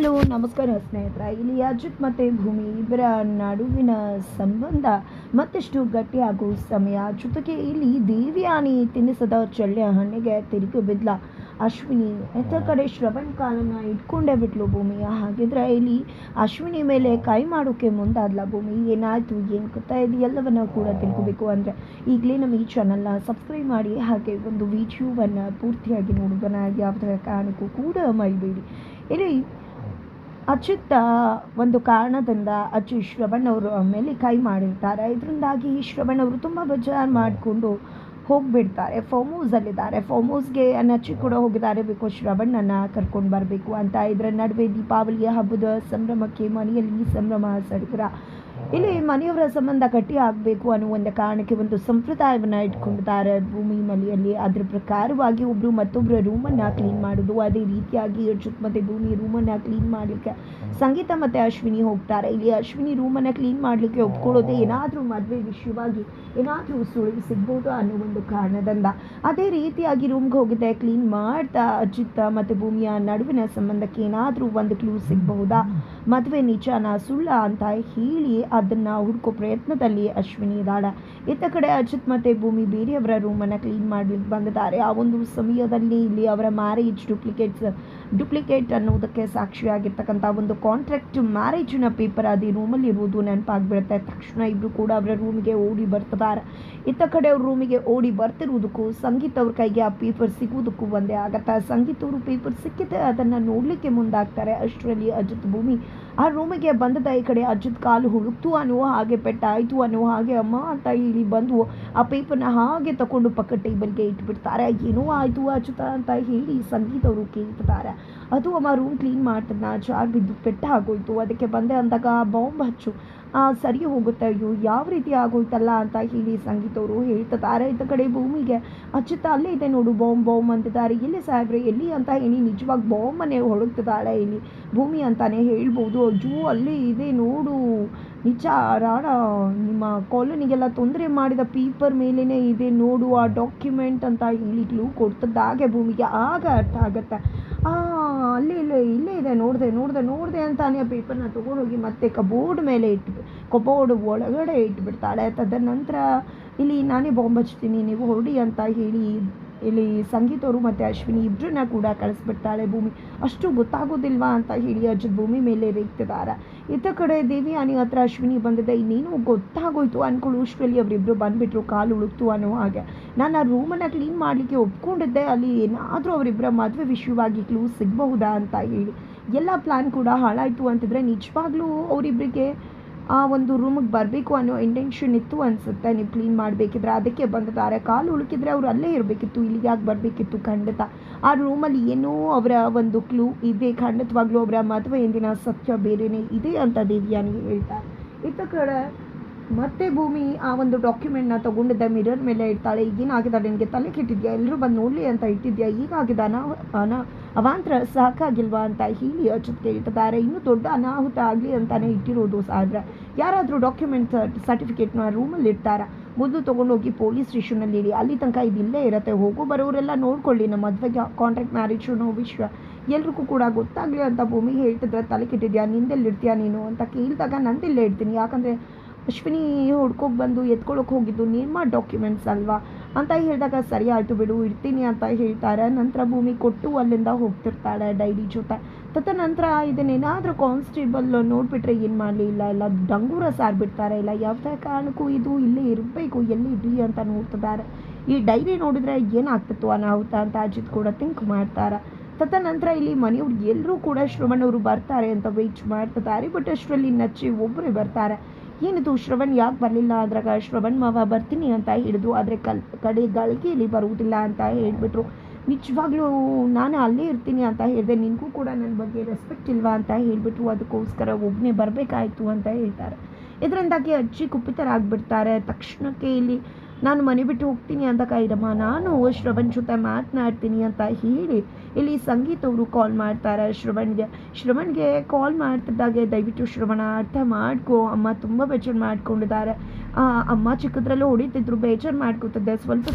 Hello, ನಮಸ್ಕಾರ ಸ್ನೇಹಿತರ. ಇಲ್ಲಿ ಅಜಿತ್ ಮತ್ತು ಭೂಮಿ ಇಬ್ಬರ ನಡುವಿನ ಸಂಬಂಧ ಮತ್ತಷ್ಟು ಗಟ್ಟಿಯಾಗೋ ಸಮಯ. ಜೊತೆಗೆ ಇಲ್ಲಿ ದೇವಿಯಾನಿ ತಿನ್ನಿಸದ ಚಳ್ಳೆ ಹಣ್ಣಿಗೆ ತಿರುಗಿ ಬಿದ್ಲ. ಅಶ್ವಿನಿ, ಎತ್ತ ಕಡೆ ಶ್ರವಣ್ ಕಾಲನ್ನ ಇಟ್ಕೊಂಡೇ ಬಿಟ್ಲು ಭೂಮಿ. ಹಾಗಿದ್ರೆ ಇಲ್ಲಿ ಅಶ್ವಿನಿ ಮೇಲೆ ಕೈ ಮಾಡೋಕೆ ಮುಂದಾದ್ಲ ಭೂಮಿ. ಏನಾಯಿತು, ಏನು ಗೊತ್ತಾ ಇದು? ಎಲ್ಲವನ್ನ ಕೂಡ ತಿಳ್ಕೊಬೇಕು ಅಂದರೆ ಈಗಲೇ ನಮ್ಮ ಈ ಚಾನಲ್ನ ಸಬ್ಸ್ಕ್ರೈಬ್ ಮಾಡಿ, ಹಾಗೆ ಒಂದು ವಿಡಿಯೋವನ್ನು ಪೂರ್ತಿಯಾಗಿ ನೋಡೋದನ್ನ ಯಾವುದೇ ಕಾರಣಕ್ಕೂ ಕೂಡ ಮರಿಬೇಡಿ. ಇಲ್ಲಿ ಅಚ್ಯುತ ಒಂದು ಕಾರಣದಿಂದ ಅಚ್ಚು ಶ್ರವಣ್ ಮೇಲೆ ಕೈ ಮಾಡಿರ್ತಾರೆ. ಇದರಿಂದಾಗಿ ಶ್ರವಣ್ ತುಂಬ ಬೇಜಾರು ಮಾಡಿಕೊಂಡು ಹೋಗ್ಬಿಡ್ತಾರೆ. ಫಾರ್ಮ್ ಹೌಸ್ಗೆ ಅಚ್ಚಿ ಕೂಡ ಹೋಗಿದ್ದಾರೆ ಬಿಕಾಸ್ ಶ್ರವಣ್ಣನ್ನು ಕರ್ಕೊಂಡು ಬರಬೇಕು ಅಂತ. ಇದರ ನಡುವೆ ದೀಪಾವಳಿಯ ಹಬ್ಬದ ಸಂಭ್ರಮಕ್ಕೆ ಮನೆಯಲ್ಲಿ ಸಂಭ್ರಮ ಸಡಗರ ಇಲ್ಲಿ ಮನೆಯವರ ಸಂಬಂಧ ಗಟ್ಟಿ ಆಗಬೇಕು ಅನ್ನೋ ಒಂದು ಕಾರಣಕ್ಕೆ ಒಂದು ಸಂಪ್ರದಾಯವನ್ನು ಇಟ್ಕೊಂಡಿದ್ದಾರೆ. ಭೂಮಿ ಮನೆಯಲ್ಲಿ ಅದ್ರ ಪ್ರಕಾರವಾಗಿ ಒಬ್ಬರು ಮತ್ತೊಬ್ಬರ ರೂಮನ್ನು ಕ್ಲೀನ್ ಮಾಡೋದು ಅದೇ ರೀತಿಯಾಗಿ ಅಚ್ಯುತ್ ಮತ್ತು ಭೂಮಿ ರೂಮನ್ನು ಕ್ಲೀನ್ ಮಾಡಲಿಕ್ಕೆ ಸಂಗೀತ ಮತ್ತು ಅಶ್ವಿನಿ ಹೋಗ್ತಾರೆ. ಇಲ್ಲಿ ಅಶ್ವಿನಿ ರೂಮನ್ನು ಕ್ಲೀನ್ ಮಾಡಲಿಕ್ಕೆ ಒಪ್ಕೊಳ್ಳೋದೇ ಏನಾದರೂ ಮದುವೆ ವಿಷಯವಾಗಿ ಏನಾದರೂ ಸುಳಿವು ಸಿಗ್ಬೋದು ಅನ್ನೋ ಒಂದು ಕಾರಣದಿಂದ ಅದೇ ರೀತಿಯಾಗಿ ರೂಮ್ಗೆ ಹೋಗಿದ್ದೆ. ಕ್ಲೀನ್ ಮಾಡ್ತಾ ಅಜಿತ್ ಮತ್ತು ಭೂಮಿಯ ನಡುವಿನ ಸಂಬಂಧಕ್ಕೆ ಏನಾದರೂ ಒಂದು ಕ್ಲೂ ಸಿಗಬಹುದಾ? ಮದುವೆ ನಿಜಾನ ಸುಳ್ಳ ಅಂತ ಹೇಳಿ ಅದನ್ನು ಹುಡುಕೋ ಪ್ರಯತ್ನದಲ್ಲಿ ಅಶ್ವಿನಿ ಇದ್ದಾಳೆ. ಇತ್ತ ಕಡೆ ಅಜಿತ್ ಮತ್ತು ಭೂಮಿ ಬೇರೆಯವರ ರೂಮನ್ನು ಕ್ಲೀನ್ ಮಾಡ್ಲಿಕ್ಕೆ ಬಂದಿದ್ದಾರೆ. ಆ ಒಂದು ಸಮಯದಲ್ಲಿ ಇಲ್ಲಿ ಅವರ ಮ್ಯಾರೇಜ್ ಡೂಪ್ಲಿಕೇಟ್ಸ್ ಡುಪ್ಲಿಕೇಟ್ ಅನ್ನೋದಕ್ಕೆ ಸಾಕ್ಷಿಯಾಗಿರ್ತಕ್ಕಂಥ ಒಂದು ಕಾಂಟ್ರಾಕ್ಟ್ ಮ್ಯಾರೇಜಿನ ಪೇಪರ್ ಅದು ರೂಮಲ್ಲಿ ಇರುವುದು ನೆನಪಾಗ್ಬಿಡುತ್ತೆ. ತಕ್ಷಣ ಇಬ್ಬರು ಕೂಡ ಅವರ ರೂಮಿಗೆ ಓಡಿ ಬರ್ತಿದ್ದಾರೆ. ಇತ್ತ ಕಡೆ ಅವ್ರ ರೂಮಿಗೆ ಓಡಿ ಬರ್ತಿರುವುದಕ್ಕೂ ಸಂಗೀತ ಅವ್ರ ಕೈಗೆ ಆ ಪೇಪರ್ ಸಿಗುವುದಕ್ಕೂ ಒಂದೇ ಆಗತ್ತೆ. ಸಂಗೀತ ಅವರು ಪೇಪರ್ ಸಿಕ್ಕಿದೆ ಅದನ್ನು ನೋಡಲಿಕ್ಕೆ ಮುಂದಾಗ್ತಾರೆ. ಅಷ್ಟರಲ್ಲಿ ಅಜಿತ್ ಭೂಮಿ ಆ ರೂಮಿಗೆ ಬಂದದ ಈ ಕಡೆ ಅಜಿತ್ ಕಾಲು ಹುಡುಕ್ತು ಅನ್ನುವ ಹಾಗೆ ಪೆಟ್ಟಾಯಿತು ಅನ್ನುವ ಹಾಗೆ ಅಮ್ಮ ಅಂತ ಹೇಳಿ ಬಂದು ಆ ಪೇಪರ್ನ ಹಾಗೆ ತಗೊಂಡು ಪಕ್ಕ ಟೇಬಲ್ಗೆ ಇಟ್ಬಿಡ್ತಾರೆ. ಏನೋ ಆಯಿತು ಅಚ್ಯುತ ಅಂತ ಹೇಳಿ ಸಂಗೀತ ಅವರು ಕೇಳ್ತಾರೆ ಅದು ಅಮ್ಮ ರೂಮ್ ಕ್ಲೀನ್ ಮಾಡ್ತಿದ್ನ ಜಾರ್ ಬಿದ್ದು ಪೆಟ್ಟ ಆಗೋಯ್ತು. ಅದಕ್ಕೆ ಬಂದೆ ಅಂದಾಗ ಬಾಂಬ್ ಹಚ್ಚು. ಆ, ಸರಿ ಹೋಗುತ್ತೆ ಅಯ್ಯೋ ಯಾವ ರೀತಿ ಆಗೋಯ್ತಲ್ಲ ಅಂತ ಹೇಳಿ ಸಂಗೀತ ಅವರು ಹೇಳ್ತಿದ್ದಾರೆ ಇತ್ತ ಕಡೆ ಭೂಮಿಗೆ ಅಚ್ಯುತ ಅಲ್ಲೇ ಇದೆ ನೋಡು ಬಾಂಬ್ ಬಾಂಬ್ ಅಂತಿದ್ದಾರೆ. ಎಲ್ಲಿ ಸಾಹೇಬ್ರೆ ಎಲ್ಲಿ ಅಂತ ಹೇಳಿ ನಿಜವಾಗಿ ಬಾಂಬನ್ನೇ ಹೊಡುತ್ತಿದ್ದಾಳೆ ಇಲ್ಲಿ. ಭೂಮಿ ಅಂತಾನೆ ಹೇಳ್ಬೋದು. ಅಜ್ಜು ಅಲ್ಲೇ ಇದೆ ನೋಡು. ನಿಜ, ರಾಣ, ನಿಮ್ಮ ಕಾಲೋನಿಗೆಲ್ಲ ತೊಂದರೆ ಮಾಡಿದ ಪೇಪರ್ ಮೇಲೇ ಇದೆ ನೋಡು, ಆ ಡಾಕ್ಯುಮೆಂಟ್ ಅಂತ ಹೇಳಿ ಕ್ಲೂ ಕೊಡ್ತದ್ದಾಗೆ ಭೂಮಿಗೆ ಆಗ ಅರ್ಥ ಆಗತ್ತೆ. ಅಲ್ಲೇ, ಇಲ್ಲೇ ಇಲ್ಲೇ ಇದೆ, ನೋಡಿದೆ ನೋಡಿದೆ ನೋಡಿದೆ ಅಂತಾನೆ ಆ ಪೇಪರ್ನ ತೊಗೊಂಡೋಗಿ ಮತ್ತೆ ಕಬೋರ್ಡ್ ಮೇಲೆ ಇಟ್ಟು, ಕಬೋರ್ಡ್ ಒಳಗಡೆ ಇಟ್ಬಿಡ್ತಾಳೆ. ತದನಂತರ, ಇಲ್ಲಿ ನಾನೇ ಬಾಂಬ್ ಹಚ್ತೀನಿ, ನೀವು ಹೊರಡಿ ಅಂತ ಹೇಳಿ ಇಲ್ಲಿ ಸಂಗೀತವರು ಮತ್ತು ಅಶ್ವಿನಿ ಇಬ್ಬರನ್ನ ಕೂಡ ಕಳಿಸ್ಬಿಡ್ತಾಳೆ ಭೂಮಿ. ಅಷ್ಟು ಗೊತ್ತಾಗೋದಿಲ್ವಾ ಅಂತ ಹೇಳಿ ಅಜ್ಜದ ಭೂಮಿ ಮೇಲೆ ರೇಗ್ತಿದ್ದಾರೆ. ಇತ್ತ ಕಡೆ ದೇವಿಯಾನಿ ಹತ್ರ ಅಶ್ವಿನಿ ಬಂದಿದೆ. ಇನ್ನೇನು ಗೊತ್ತಾಗೋಯ್ತು ಅನ್ಕೊಳ್ಳೋ. ಅಷ್ಟರಲ್ಲಿ ಅವರಿಬ್ಬರು ಬಂದುಬಿಟ್ರು. ಕಾಲು ಉಳುಕ್ತು ಅನ್ನೋ ಹಾಗೆ. ನಾನು ಆ ರೂಮನ್ನು ಕ್ಲೀನ್ ಮಾಡಲಿಕ್ಕೆ ಒಪ್ಕೊಂಡಿದ್ದೆ. ಅಲ್ಲಿ ಏನಾದರೂ ಅವರಿಬ್ಬರ ಮದುವೆ ವಿಷಯವಾಗಿ ಕ್ಲೂ ಸಿಗಬಹುದಾ ಅಂತ ಹೇಳಿ. ಎಲ್ಲ ಪ್ಲ್ಯಾನ್ ಕೂಡ ಹಾಳಾಯಿತು ಅಂತಿದ್ರೆ ನಿಜವಾಗ್ಲೂ ಅವರಿಬ್ಬರಿಗೆ ಆ ಒಂದು ರೂಮಿಗೆ ಬರಬೇಕು ಅನ್ನೋ ಇಂಟೆನ್ಷನ್ ಇತ್ತು ಅನಿಸುತ್ತೆ. ನೀವು ಕ್ಲೀನ್ ಮಾಡಬೇಕಿದ್ರೆ ಅದಕ್ಕೆ ಬಂದಿದ್ದಾರೆ. ಕಾಲು ಉಳುಕಿದ್ರೆ ಅವ್ರು ಅಲ್ಲೇ ಇರಬೇಕಿತ್ತು, ಇಲ್ಲಿಗೆ ಯಾಕೆ ಬರಬೇಕಿತ್ತು ಖಂಡಿತ. ಆ ರೂಮಲ್ಲಿ ಏನೋ ಅವರ ಒಂದು ಕ್ಲೂ ಇದೆ. ಖಂಡಿತವಾಗ್ಲೂ ಅವರ ಮದುವೆ ಎಂದಿನ ಸತ್ಯ ಬೇರೆಯೇ ಇದೆ ಅಂತ ದೇವಿಯಾನಿ ಹೇಳ್ತಾರೆ. ಇತ್ತ ಕಡೆ ಮತ್ತೆ ಭೂಮಿ ಆ ಒಂದು ಡಾಕ್ಯುಮೆಂಟ್ನ ತಗೊಂಡಿದ್ದ ಮಿರರ್ ಮೇಲೆ ಇಡ್ತಾಳೆ. ಈಗೇನಾಗಿದೆ ನಿನಗೆ ತಲೆ ಕೆಟ್ಟಿದ್ಯಾ? ಎಲ್ಲರೂ ಬಂದು ನೋಡಲಿ ಅಂತ ಇಟ್ಟಿದ್ಯಾ? ಈಗ ಆಗಿದ ಅನಾ ಅವಾಂತರ ಸಾಕಾಗಿಲ್ವಾ ಅಂತ ಹೇಳಿ ಅಚ್ಯುತ್ ಇಟ್ಟಿದ್ದಾರೆ. ಇನ್ನೂ ದೊಡ್ಡ ಅನಾಹುತ ಆಗಲಿ ಅಂತಾನೆ ಇಟ್ಟಿರೋದು ಸಾದ್ರೆ ಯಾರಾದರೂ ಡಾಕ್ಯುಮೆಂಟ್ ಸರ್ಟಿಫಿಕೇಟ್ನ ರೂಮಲ್ಲಿ ಇಡ್ತಾರಾ? ಮೊದಲು ತೊಗೊಂಡೋಗಿ ಪೊಲೀಸ್ ಸ್ಟೇಷನಲ್ಲಿ ಇಡಿ. ಅಲ್ಲಿ ತನಕ ಇದಿಲ್ಲೇ ಇರುತ್ತೆ. ಹೋಗೋ ಬರೋರೆಲ್ಲ ನೋಡ್ಕೊಳ್ಳಿ. ನಮ್ಮ ಮದುವೆಗೆ ಕಾಂಟ್ರಾಕ್ಟ್ ಮ್ಯಾರೇಜ್ ಅನ್ನೋ ವಿಷಯ ಎಲ್ರಿಗೂ ಕೂಡ ಗೊತ್ತಾಗಲಿ ಅಂತ ಭೂಮಿ ಹೇಳ್ತಿದ್ರೆ, ತಲೆ ಕೆಟ್ಟಿದ್ಯಾ? ನಿಂದೆಲ್ಲಿ ಇಡ್ತೀಯಾ ನೀನು? ಅಂತ ಕೇಳಿದಾಗ, ನಂದಿಲ್ಲೇ ಇಡ್ತೀನಿ. ಯಾಕಂದರೆ ಅಶ್ವಿನಿ ಹುಡ್ಕೋಗಿ ಬಂದು ಎತ್ಕೊಳ್ಳೋಕೆ ಹೋಗಿದ್ದು ನಿಮ್ಮ ಡಾಕ್ಯುಮೆಂಟ್ಸ್ ಅಲ್ವಾ? ಅಂತ ಹೇಳಿದಾಗ, ಸರಿ ಆಯಿತು ಬಿಡು ಇಡ್ತೀನಿ ಅಂತ ಹೇಳ್ತಾರೆ. ನಂತರ ಭೂಮಿ ಕೊಟ್ಟು ಅಲ್ಲಿಂದ ಹೋಗ್ತಿರ್ತಾಳೆ ಡೈರಿ ಜೊತೆ. ತದನಂತರ ಇದನ್ನೇನಾದರೂ ಕಾನ್ಸ್ಟೇಬಲ್ ನೋಡಿಬಿಟ್ರೆ ಏನು ಮಾಡಲಿ? ಇಲ್ಲ ಇಲ್ಲ ಡಂಗೂರ ಸಾರ್ಬಿಡ್ತಾರೆ. ಇಲ್ಲ, ಯಾವುದೇ ಕಾರಣಕ್ಕೂ ಇದು ಇಲ್ಲೇ ಇರಬೇಕು, ಎಲ್ಲಿ ಇರಲಿ ಅಂತ ನೋಡ್ತಿದ್ದಾರೆ. ಈ ಡೈರಿ ನೋಡಿದ್ರೆ ಏನಾಗ್ತಿತ್ತು ಅನಾಹುತ ಅಂತ ಅಜಿತ್ ಕೂಡ ಥಿಂಕ್ ಮಾಡ್ತಾರೆ. ತದನಂತರ ಇಲ್ಲಿ ಮನೆಯವ್ರು ಎಲ್ಲರೂ ಕೂಡ ಶ್ರವಣವರು ಬರ್ತಾರೆ ಅಂತ ವೆಯ್ಟ್ ಮಾಡ್ತಿದ್ದಾರೆ. ಬಟ್ ಅಷ್ಟರಲ್ಲಿ ನಚ್ಚಿ ಒಬ್ಬರೇ ಬರ್ತಾರೆ. ಏನಿದು? ಶ್ರವಣ್ ಯಾಕೆ ಬರಲಿಲ್ಲ? ಅದ್ರಾಗ ಶ್ರವಣ್ ಮಾವ ಬರ್ತೀನಿ ಅಂತ ಹಿಡಿದು, ಆದರೆ ಕಲ್, ಕಡೆ ಗಳಿಗೆಯಲ್ಲಿ ಬರುವುದಿಲ್ಲ ಅಂತ ಹೇಳಿಬಿಟ್ರು. ನಿಜವಾಗ್ಲೂ ನಾನು ಅಲ್ಲೇ ಇರ್ತೀನಿ ಅಂತ ಹೇಳಿದೆ. ನಿನಗೂ ಕೂಡ ನನ್ನ ಬಗ್ಗೆ ರೆಸ್ಪೆಕ್ಟ್ ಇಲ್ವಾ ಅಂತ ಹೇಳಿಬಿಟ್ರು. ಅದಕ್ಕೋಸ್ಕರ ಒಬ್ಬನೇ ಬರಬೇಕಾಯ್ತು ಅಂತ ಹೇಳ್ತಾರೆ. ಇದರಿಂದಾಗಿ ಅಜ್ಜಿ ಕುಪಿತರಾಗ್ಬಿಡ್ತಾರೆ. ತಕ್ಷಣಕ್ಕೆ ಇಲ್ಲಿ ನಾನು ಮನೆ ಬಿಟ್ಟು ಹೋಗ್ತೀನಿ ಅಂತ ಕೈರಮ್ಮ. ನಾನು ಶ್ರವಣ್ ಜೊತೆ ಮಾತನಾಡ್ತೀನಿ ಅಂತ ಹೇಳಿ ಇಲ್ಲಿ ಸಂಗೀತ ಅವರು ಕಾಲ್ ಮಾಡ್ತಾರೆ ಶ್ರವಣ್ಗೆ. ಶ್ರವಣ್ಗೆ ಕಾಲ್ ಮಾಡ್ತಿದ್ದಾಗೆ ದಯವಿಟ್ಟು ಶ್ರವಣ ಅರ್ಥ ಮಾಡ್ಕೊ. ಅಮ್ಮ ತುಂಬ ಬೇಜಾರು ಮಾಡ್ಕೊಂಡಿದ್ದಾರೆ. ಅಮ್ಮ ಚಿಕ್ಕದ್ರಲ್ಲೂ ಹೊಡಿತಿದ್ರು, ಬೇಜಾರು ಮಾಡ್ಕೊತಿದ್ದೆ. ಸ್ವಲ್ಪ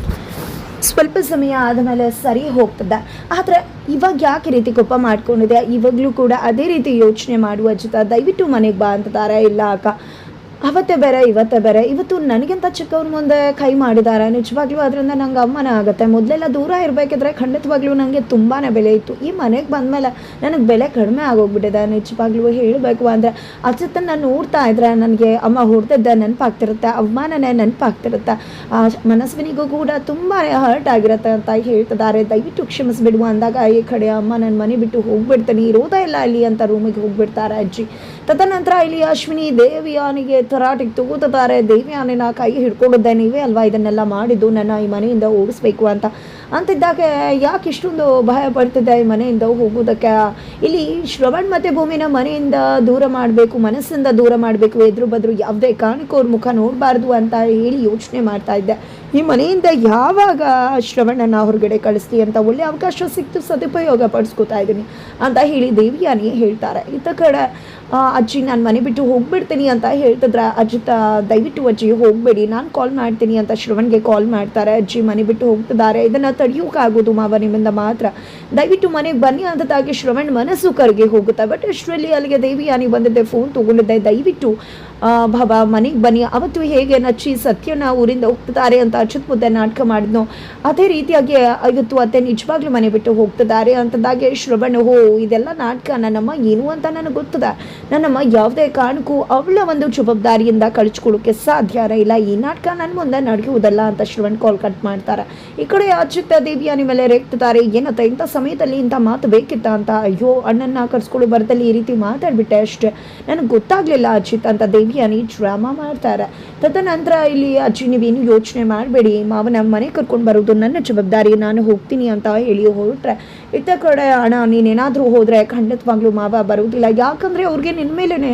ಸ್ವಲ್ಪ ಸಮಯ ಆದಮೇಲೆ ಸರಿ ಹೋಗ್ತದೆ ಆದರೆ ಇವಾಗ ಯಾಕೆ ರೀತಿ ಕೋಪ ಮಾಡ್ಕೊಂಡಿದೆ ಇವಾಗಲೂ ಕೂಡ ಅದೇ ರೀತಿ ಯೋಚನೆ ಮಾಡುವ ಜೊತೆ ದಯವಿಟ್ಟು ಮನೆಗೆ ಬಾ ಅಂತಿದ್ದಾರೆ. ಇಲ್ಲ ಅಕ್ಕ. ಅವತ್ತೇ ಬೇರೆ, ಇವತ್ತೇ ಬೇರೆ. ಇವತ್ತು ನನಗಿಂತ ಚಿಕ್ಕವ್ರ ಮುಂದೆ ಕೈ ಮಾಡಿದ್ದಾರೆ ನಿಜವಾಗ್ಲೂ ಅದರಿಂದ ನಂಗೆ ಅಮ್ಮನ ಆಗುತ್ತೆ. ಮೊದಲೆಲ್ಲ ದೂರ ಇರಬೇಕಿದ್ರೆ ಖಂಡಿತವಾಗ್ಲೂ ನನಗೆ ತುಂಬಾ ಬೆಲೆ ಇತ್ತು. ಈ ಮನೆಗೆ ಬಂದಮೇಲೆ ನನಗೆ ಬೆಲೆ ಕಡಿಮೆ ಆಗೋಗ್ಬಿಟ್ಟಿದೆ. ನಿಜವಾಗ್ಲೂ ಹೇಳಬೇಕು ಅಂದರೆ ಅಚ್ಚತ್ತ ನಾನು ನೋಡ್ತಾ ಇದ್ರೆ ನನಗೆ ಅಮ್ಮ ಹೊಡೆದಿದ್ದೆ, ನೆನಪಾಗ್ತಿರುತ್ತೆ. ಅವಮಾನನೇ ನೆನಪಾಗ್ತಿರುತ್ತೆ. ಆ ಮನಸ್ವಿನಿಗೂ ಕೂಡ ತುಂಬಾ ಹರ್ಟ್ ಆಗಿರುತ್ತೆ ಅಂತ ಹೇಳ್ತಿದ್ದಾರೆ. ದಯವಿಟ್ಟು ಕ್ಷಮಿಸ್ಬಿಡುವ ಅಂದಾಗ ಈ ಕಡೆ ಅಮ್ಮ ನನ್ನ ಮನೆ ಬಿಟ್ಟು ಹೋಗ್ಬಿಡ್ತೀನಿ. ಇರೋದೇ ಇಲ್ಲ ಅಲ್ಲಿ ಅಂತ ರೂಮಿಗೆ ಹೋಗ್ಬಿಡ್ತಾರೆ ಅಜ್ಜಿ. ತದನಂತರ ಇಲ್ಲಿ ಅಶ್ವಿನಿ ದೇವಿಯಾನಿಗೆ ತರಾಟಿಗೆ ತಗೋತಾರೆ ದೇವಿಯಾನಿನ ಕೈ ಹಿಡ್ಕೊಂಡಿದ್ದೆ ನೀವೇ ಅಲ್ವಾ? ಇದನ್ನೆಲ್ಲ ಮಾಡಿದ್ದು ನನ್ನ ಈ ಮನೆಯಿಂದ ಓಡಿಸ್ಬೇಕು ಅಂತ. ಅಂತಿದ್ದಾಗ ಯಾಕೆ ಇಷ್ಟೊಂದು ಭಯ ಪಡ್ತಿದ್ದೆ ಈ ಮನೆಯಿಂದ ಹೋಗೋದಕ್ಕೆ ಇಲ್ಲಿ ಶ್ರವಣ್ ಮತ್ತೆ ಭೂಮಿನ ಮನೆಯಿಂದ ದೂರ ಮಾಡಬೇಕು, ಮನಸ್ಸಿಂದ ದೂರ ಮಾಡಬೇಕು. ಎದುರು ಬದ್ರು ಯಾವುದೇ ಕಾರಣಕ್ಕೂ ಮುಖ ನೋಡಬಾರ್ದು ಅಂತ ಹೇಳಿ ಯೋಚನೆ ಮಾಡ್ತಾ ಇದ್ದೆ. ಈ ಮನೆಯಿಂದ ಯಾವಾಗ ಶ್ರವಣನ ಹೊರಗಡೆ ಕಳಿಸ್ತೀವಿ ಅಂತ ಒಳ್ಳೆ ಅವಕಾಶ ಸಿಕ್ತು, ಸದುಪಯೋಗ ಪಡಿಸ್ಕೊತಾ ಇದ್ದೀನಿ ಅಂತ ಹೇಳಿ ದೇವಿಯಾನಿ ಹೇಳ್ತಾರೆ. ಇತ್ತ ಕಡೆ ಅಜ್ಜಿ ನಾನು ಮನೆ ಬಿಟ್ಟು ಹೋಗ್ಬಿಡ್ತೀನಿ ಅಂತ ಹೇಳ್ತಿದ್ರೆ ಅಜ್ಜಿ ತ ದಯವಿಟ್ಟು ಅಜ್ಜಿ ಹೋಗಬೇಡಿ, ನಾನು ಕಾಲ್ ಮಾಡ್ತೀನಿ ಅಂತ ಶ್ರವಣ್ಗೆ ಕಾಲ್ ಮಾಡ್ತಾರೆ. ಅಜ್ಜಿ ಮನೆ ಬಿಟ್ಟು ಹೋಗ್ತಿದ್ದಾರೆ. ಇದನ್ನು ತಡೆಯೋಕ್ಕಾಗೋದು ಮಾವ ನಿಮ್ಮಿಂದ ಮಾತ್ರ. ದಯವಿಟ್ಟು ಮನೆಗೆ ಬನ್ನಿ ಅಂತದಾಗಿ ಶ್ರವಣ್ ಮನಸ್ಸು ಕರ್ಗೆ ಹೋಗುತ್ತೆ. ಬಟ್ ಅಷ್ಟರಲ್ಲಿ ಅಲ್ಲಿಗೆ ದೇವಿಯಾನಿ ಬಂದಿದ್ದೆ ಫೋನ್ ತೊಗೊಂಡಿದ್ದೆ. ದಯವಿಟ್ಟು ಭವ ಮನೆಗೆ ಬನ್ನಿ. ಅವತ್ತು ಹೇಗೆ ನಚ್ಚಿ ಸತ್ಯನ ಊರಿಂದ ಹೋಗ್ತಿದ್ದಾರೆ ಅಂತ ಅಚ್ಯುತ್ ಮುದ್ದೆ ನಾಟಕ ಮಾಡಿದ್ನೋ, ಅದೇ ರೀತಿಯಾಗಿ ಇವತ್ತು ಅತ್ತೆ ನಿಜವಾಗ್ಲೂ ಮನೆ ಬಿಟ್ಟು ಹೋಗ್ತಿದ್ದಾರೆ ಅಂತದಾಗೆ ಶ್ರವಣ, ಹೋ, ಇದೆಲ್ಲ ನಾಟಕ. ನನ್ನಮ್ಮ, ಏನು ಅಂತ ನನಗೆ ಗೊತ್ತದ. ನನ್ನಮ್ಮ, ಯಾವುದೇ ಕಾರಣಕ್ಕೂ ಅವಳ ಒಂದು ಜವಾಬ್ದಾರಿಯಿಂದ ಕಳಿಸ್ಕೊಳ್ಳೋಕೆ ಸಾಧ್ಯ ಇಲ್ಲ. ಈ ನಾಟಕ ನನ್ನ ಮುಂದೆ ನಡೆಯುವುದಲ್ಲ ಅಂತ ಶ್ರವಣ್ ಕಾಲ್ ಕಟ್ ಮಾಡ್ತಾರೆ. ಈ ಕಡೆ ಅಚ್ಯುತ ದೇವಿಯಾನಿ ಮೇಲೆ ರೇಗ್ತಿದ್ದಾರೆ. ಏನತ್ತ, ಇಂಥ ಸಮಯದಲ್ಲಿ ಇಂಥ ಮಾತು ಬೇಕಿತ್ತ ಅಂತ? ಅಯ್ಯೋ, ಅಣ್ಣನ್ನ ಕರ್ಸ್ಕೊಳ್ಳೋ ಬರದಲ್ಲಿ ಈ ರೀತಿ ಮಾತಾಡ್ಬಿಟ್ಟೆ ಅಷ್ಟೇ. ನನಗೆ ಗೊತ್ತಾಗ್ಲಿಲ್ಲ ಅಚ್ಯುತ್ ಅಂತ ದೇವಿಯಾನಿ ಡ್ರಾಮಾ ಮಾಡ್ತಾರೆ. ತದನಂತರ ಇಲ್ಲಿ ಅಜ್ಜಿ, ನೀವೇನು ಯೋಚನೆ ಮಾಡಬೇಡಿ ಮಾವ ನಮ್ಮ ಮನೆ ಕರ್ಕೊಂಡು ಬರೋದು ನನ್ನ ಜವಾಬ್ದಾರಿ, ನಾನು ಹೋಗ್ತೀನಿ ಅಂತ ಹೇಳಿ ಹೊರಟ್ರೆ. ಇತ್ತ ಕಡೆ ಅಣ್ಣ, ನೀನೇನಾದರೂ ಹೋದರೆ ಖಂಡಿತವಾಗ್ಲೂ ಮಾವ ಬರೋದಿಲ್ಲ ಯಾಕಂದರೆ ಅವ್ರಿಗೆ ನಿನ್ನ ಮೇಲೇ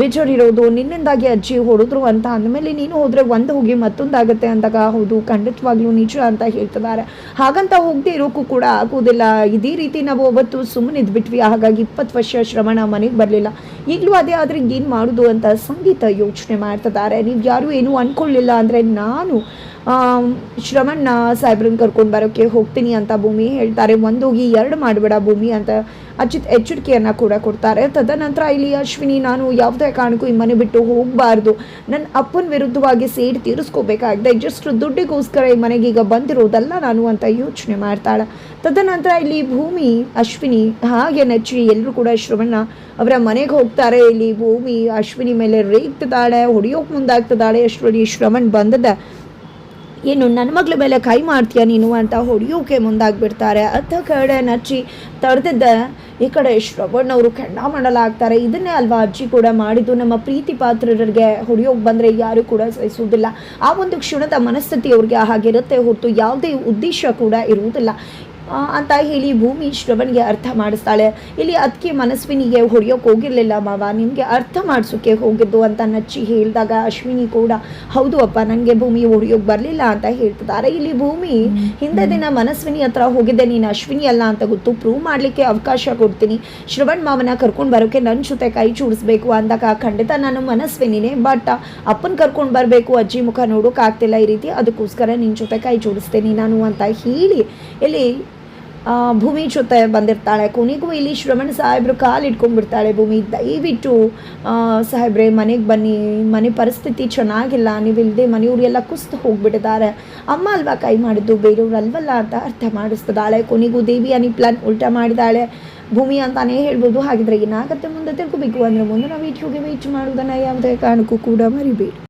ಬೇಜಾರಿರೋದು. ನಿನ್ನಿಂದಾಗಿ ಅಜ್ಜಿ ಹೊಡೆದ್ರು ಅಂತ ಅಂದಮೇಲೆ ನೀನು ಹೋದರೆ ಒಂದು ಹೋಗಿ ಮತ್ತೊಂದಾಗುತ್ತೆ ಅಂದಾಗ ಹೌದು, ಖಂಡಿತವಾಗ್ಲೂ ನಿಜ ಅಂತ ಹೇಳ್ತಿದ್ದಾರೆ. ಹಾಗಂತ ಹೋಗದೆ ಇರೋಕ್ಕೂ ಕೂಡ ಆಗೋದಿಲ್ಲ ಇದೇ ರೀತಿ ನಾವು ಅವತ್ತು ಸುಮ್ಮನೆ ಇದ್ಬಿಟ್ವಿ ಹಾಗಾಗಿ ಇಪ್ಪತ್ತು ವರ್ಷ ಶ್ರವಣ ಮನೆಗೆ ಬರಲಿಲ್ಲ. ಈಗಲೂ ಅದೇ ಆದರೆ ಏನು ಮಾಡೋದು ಅಂತ ಸಂಗೀತ ಯೋಚನೆ ಮಾಡ್ತಿದ್ದಾರೆ. ನೀವು ಯಾರೂ ಏನೂ ಅಂದ್ಕೊಳ್ಳಿಲ್ಲ ಅಂದರೆ ನಾನು ಆಮ್, ಶ್ರವಣ್ನ ಸಾಹೇಬ್ರನ್ನ ಕರ್ಕೊಂಡು ಬರೋಕ್ಕೆ ಹೋಗ್ತೀನಿ ಅಂತ ಭೂಮಿ ಹೇಳ್ತಾರೆ. ಒಂದೋಗಿ ಎರಡು ಮಾಡಬೇಡ ಭೂಮಿ ಅಂತ ಅಚ್ಯುತ್ ಎಚ್ಚರಿಕೆಯನ್ನು ಕೂಡ ಕೊಡ್ತಾರೆ. ತದನಂತರ ಇಲ್ಲಿ ಅಶ್ವಿನಿ ನಾನು ಯಾವುದೇ ಕಾರಣಕ್ಕೂ ಈ ಮನೆ ಬಿಟ್ಟು ಹೋಗಬಾರ್ದು. ನನ್ನ ಅಪ್ಪನ ವಿರುದ್ಧವಾಗಿ ಸೇಡ್ ತೀರಿಸ್ಕೋಬೇಕಾಗಿದೆ. ಜಸ್ಟ್ ದುಡ್ಡಿಗೋಸ್ಕರ ಈ ಮನೆಗೆ ಈಗ ಬಂದಿರೋದಲ್ಲ ನಾನು ಅಂತ ಯೋಚನೆ ಮಾಡ್ತಾಳೆ. ತದನಂತರ ಇಲ್ಲಿ ಭೂಮಿ ಅಶ್ವಿನಿ ಹಾಗೆ ನೆಚ್ಚಿ ಎಲ್ಲರೂ ಕೂಡ ಶ್ರವಣ ಅವರ ಮನೆಗೆ ಹೋಗ್ತಾರೆ. ಇಲ್ಲಿ ಭೂಮಿ ಅಶ್ವಿನಿ ಮೇಲೆ ರೇಗ್ತಿದ್ದಾಳೆ ಹೊಡಿಯೋಕೆ ಮುಂದಾಗ್ತಿದ್ದಾಳೆ. ಅಶ್ವಿನಿ ಶ್ರವಣ್ ಬಂದದ. ಏನು, ನನ್ನ ಮಗಳ ಮೇಲೆ ಕೈ ಮಾಡ್ತೀಯ ನೀನು? ಅಂತ ಹೊಡಿಯೋಕೆ ಮುಂದಾಗ್ಬಿಡ್ತಾರೆ. ಅತ್ತ ಕಡೆ ನಚ್ಚಿ ತಡೆದಿದ್ದ ಈ ಕಡೆ ಶ್ರವಣ್ಣವರು ಕೆಂಡ ಮಾಡಲಾಗ್ತಾರೆ. ಇದನ್ನೇ ಅಲ್ವಾ ಅಜ್ಜಿ ಕೂಡ ಮಾಡಿದ್ದು? ನಮ್ಮ ಪ್ರೀತಿ ಪಾತ್ರರಿಗೆ ಹೊಡಿಯೋಕೆ ಬಂದರೆ ಯಾರು ಕೂಡ ಸಹಿಸುವುದಿಲ್ಲ. ಆ ಒಂದು ಕ್ಷಣದ ಮನಸ್ಥಿತಿ ಅವ್ರಿಗೆ ಹಾಗಿರುತ್ತೆ. ಹೊರತು ಯಾವುದೇ ಉದ್ದೇಶ ಕೂಡ ಇರುವುದಿಲ್ಲ. ಅಂತ ಹೇಳಿ ಭೂಮಿ ಶ್ರವಣ್ಗೆ ಅರ್ಥ ಮಾಡಿಸ್ತಾಳೆ. ಇಲ್ಲಿ ಅದಕ್ಕೆ ಮನಸ್ವಿನಿಗೆ ಹೊಡೆಯೋಕೆ ಹೋಗಿರಲಿಲ್ಲ ಮಾವ. ನಿಮಗೆ ಅರ್ಥ ಮಾಡಿಸೋಕೆ ಹೋಗಿದ್ದು ಅಂತ ನಚ್ಚಿ ಹೇಳಿದಾಗ ಅಶ್ವಿನಿ ಕೂಡ, ಹೌದು ಅಪ್ಪ ನನಗೆ ಭೂಮಿ ಹೊಡೆಯೋಕೆ ಬರಲಿಲ್ಲ ಅಂತ ಹೇಳ್ತಿದ್ದಾರೆ. ಇಲ್ಲಿ ಭೂಮಿ ಹಿಂದೆ ದಿನ ಮನಸ್ವಿನಿ ಹತ್ರ ಹೋಗಿದ್ದೆ. ನೀನು ಅಶ್ವಿನಿ ಅಲ್ಲ ಅಂತ ಗೊತ್ತು. ಪ್ರೂವ್ ಮಾಡಲಿಕ್ಕೆ ಅವಕಾಶ ಕೊಡ್ತೀನಿ. ಶ್ರವಣ್ ಮಾವನ ಕರ್ಕೊಂಡು ಬರೋಕ್ಕೆ ನನ್ನ ಜೊತೆ ಕೈ ಚೂಡಿಸ್ಬೇಕು ಅಂದಾಗ ಖಂಡಿತ ನಾನು ಮನಸ್ವಿನಿನೇ. ಬಟ್ ಅಪ್ಪನ ಕರ್ಕೊಂಡು ಬರಬೇಕು ಅಜ್ಜಿ ಮುಖ ನೋಡೋಕ್ಕಾಗ್ತಿಲ್ಲ ಈ ರೀತಿ. ಅದಕ್ಕೋಸ್ಕರ ನಿನ್ನ ಜೊತೆ ಕೈ ಜೋಡಿಸ್ತೇನೆ ನಾನು ಅಂತ ಹೇಳಿ, ಇಲ್ಲಿ ಭೂಮಿ ಜೊತೆ ಬಂದಿರ್ತಾಳೆ. ಕೊನೆಗೂ ಇಲ್ಲಿ ಶ್ರವಣ ಸಾಹೇಬ್ರು ಕಾಲು ಇಟ್ಕೊಂಡ್ಬಿಡ್ತಾಳೆ ಭೂಮಿ. ದಯವಿಟ್ಟು ಸಾಹೇಬ್ರೆ, ಮನೆಗೆ ಬನ್ನಿ. ಮನೆ ಪರಿಸ್ಥಿತಿ ಚೆನ್ನಾಗಿಲ್ಲ. ನೀವಿಲ್ಲದೆ ಮನೆಯವರೆಲ್ಲ ಕುಸ್ತು ಹೋಗ್ಬಿಟ್ಟಿದ್ದಾರೆ. ಅಮ್ಮ ಅಲ್ವಾ ಕೈ ಮಾಡಿದ್ದು? ಬೇರೆಯವ್ರು ಅಲ್ವಲ್ಲ ಅಂತ ಅರ್ಥ ಮಾಡಿಸ್ತದಾಳೆ ಕೊನೆಗೂ ದೇವಿ ಅನಿ ಪ್ಲಾನ್ ಉಲ್ಟಾ ಮಾಡಿದಾಳೆ ಭೂಮಿ ಅಂತಾನೇ ಹೇಳ್ಬೋದು. ಹಾಗಿದ್ರೆ ಏನಾಗುತ್ತೆ ಮುಂದೆ ತಿಳ್ಕೊಬೇಕು ಅಂದರೆ ಮುಂದೆ ನಾವು ವೀಡಿಯೋಗೆ ವೇಟ್ ಮಾಡೋದನ್ನು ಯಾವುದೇ ಕಾರಣಕ್ಕೂ ಕೂಡ ಮರಿಬೇಡಿ.